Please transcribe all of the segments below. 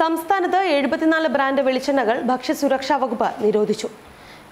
സംസ്ഥാനത്ത് എഴുപത്തിനാല് ബ്രാൻഡ് വെളിച്ചെണ്ണകൾ ഭക്ഷ്യസുരക്ഷാ വകുപ്പ് നിരോധിച്ചു.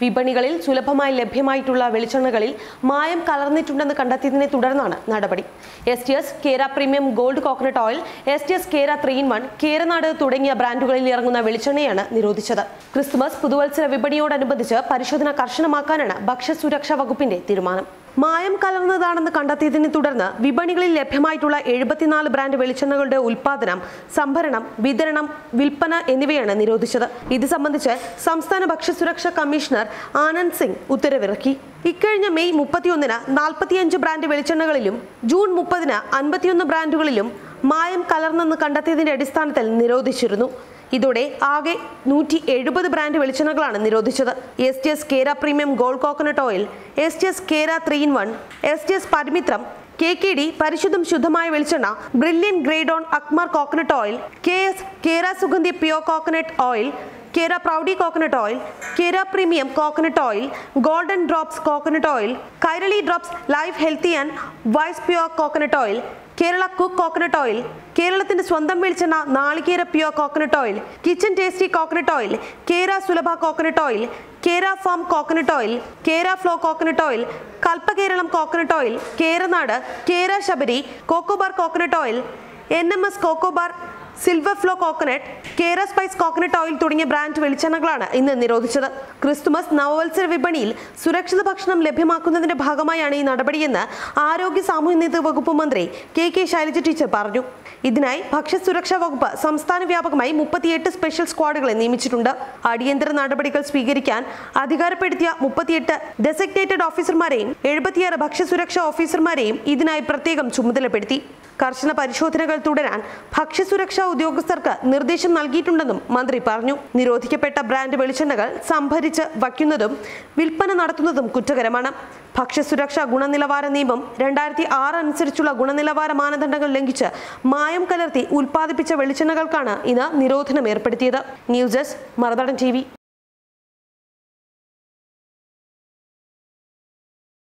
വിപണികളിൽ സുലഭമായി ലഭ്യമായിട്ടുള്ള വെളിച്ചെണ്ണകളിൽ മായം കലർന്നിട്ടുണ്ടെന്ന് കണ്ടെത്തിയതിനെ തുടർന്നാണ് നടപടി. S T S Kera premium gold coconut oil S T S Kera three in one Keranad തുടങ്ങിയ ബ്രാൻഡുകളിൽ ഇറങ്ങുന്ന വെളിച്ചെണ്ണയാണ് നിരോധിച്ചത്. ക്രിസ്മസ് പുതുവത്സര വിപണിയോടനുബന്ധിച്ച് പരിശോധന കർശനമാക്കാനാണ് ഭക്ഷ്യസുരക്ഷാ വകുപ്പിന്റെ തീരുമാനം. മായം കലർന്നതാണെന്ന് കണ്ടെത്തിയതിനെ തുടർന്ന് വിപണികളിൽ ലഭ്യമായിട്ടുള്ള എഴുപത്തിനാല് ബ്രാൻഡ് വെളിച്ചെണ്ണകളുടെ ഉൽപാദനം സംഭരണം വിതരണം വിൽപ്പന എന്നിവയാണ് നിരോധിച്ചത്. ഇത് സംബന്ധിച്ച് സംസ്ഥാന ഭക്ഷ്യസുരക്ഷാ കമ്മീഷണർ ആനന്ദ് സിംഗ് ഉത്തരവിറക്കി. ഇക്കഴിഞ്ഞ മെയ് മുപ്പത്തിയൊന്നിന് നാൽപ്പത്തിയഞ്ച് ബ്രാൻഡ് വെളിച്ചെണ്ണകളിലും ജൂൺ മുപ്പതിന് അൻപത്തിയൊന്ന് ബ്രാൻഡുകളിലും മായം കലർന്നെന്ന് കണ്ടെത്തിയതിന്റെ അടിസ്ഥാനത്തിൽ നിരോധിച്ചിരുന്നു. ഇതോടെ ആകെ നൂറ്റി എഴുപത് ബ്രാൻഡ് വെളിച്ചെണ്ണകളാണ് നിരോധിച്ചത്. S T S Kera premium gold coconut oil S T S Kera three in one S T S പരിമിത്രം K K D പരിശുദ്ധം ശുദ്ധമായ വെളിച്ചെണ്ണ brilliant grade on Agmark coconut oil K S Kera Sugandhi pure coconut oil Kera Proudi coconut oil Kera premium coconut oil golden drops coconut oil Kairali drops life healthy and wise pure coconut oil Kerala cook coconut oil കേരളത്തിന്റെ സ്വന്തം വെളിച്ചെണ്ണ Nalikera pure coconut oil kitchen tasty coconut oil Kera Sulabha coconut oil Kera farm coconut oil Kera flow coconut oil Kalpakeralam coconut oil Keranad Kera Sabari Cocobar coconut oil N M S Cocobar silver flow coconut Kera spice coconut oil തുടങ്ങിയ brand വെളിച്ചെണ്ണകളാണ് ഇന്ന് നിരോധിച്ചത്. Christmas നവവത്സര വിപണിയിൽ സുരക്ഷിത ഭക്ഷണം ലഭ്യമാക്കുന്നതിന്റെ ഭാഗമായാണ് ഈ നടപടിയെന്ന് ആരോഗ്യ സാമൂഹ്യനീതി വകുപ്പ് മന്ത്രി കെ കെ ശൈലജ ടീച്ചർ പറഞ്ഞു. ഇതിനായി ഭക്ഷ്യസുരക്ഷാ വകുപ്പ് സംസ്ഥാന വ്യാപകമായി മുപ്പത്തിയെട്ട് സ്പെഷ്യൽ സ്ക്വാഡുകളെ നിയമിച്ചിട്ടുണ്ട്. അടിയന്തര നടപടികൾ സ്വീകരിക്കാൻ അധികാരപ്പെടുത്തിയ മുപ്പത്തിയെട്ട് ഡെസിഗ്നേറ്റഡ് ഓഫീസർമാരെയും എഴുപത്തിയാറ് ഭക്ഷ്യസുരക്ഷാ ഓഫീസർമാരെയും ഇതിനായി പ്രത്യേകം ചുമതലപ്പെടുത്തി. കർശന പരിശോധനകൾ തുടരാൻ ഭക്ഷ്യസുരക്ഷാ ഉദ്യോഗസ്ഥർക്ക് നിർദ്ദേശം നൽകിയിട്ടുണ്ടെന്നും മന്ത്രി പറഞ്ഞു. നിരോധിക്കപ്പെട്ട ബ്രാൻഡ് വെളിച്ചെണ്ണകൾ സംഭരിച്ച് വയ്ക്കുന്നതും വിൽപ്പന നടത്തുന്നതും കുറ്റകരമാണ്. ഭക്ഷ്യസുരക്ഷാ ഗുണനിലവാര നിയമം രണ്ടായിരത്തി ആറ് അനുസരിച്ചുള്ള ഗുണനിലവാര മാനദണ്ഡങ്ങൾ ലംഘിച്ച് മായം കലർത്തി ഉൽപ്പാദിപ്പിച്ച വെളിച്ചെണ്ണകൾക്കാണ് ഇന്ന് നിരോധനം ഏർപ്പെടുത്തിയത്. News desk മറുതടൻ T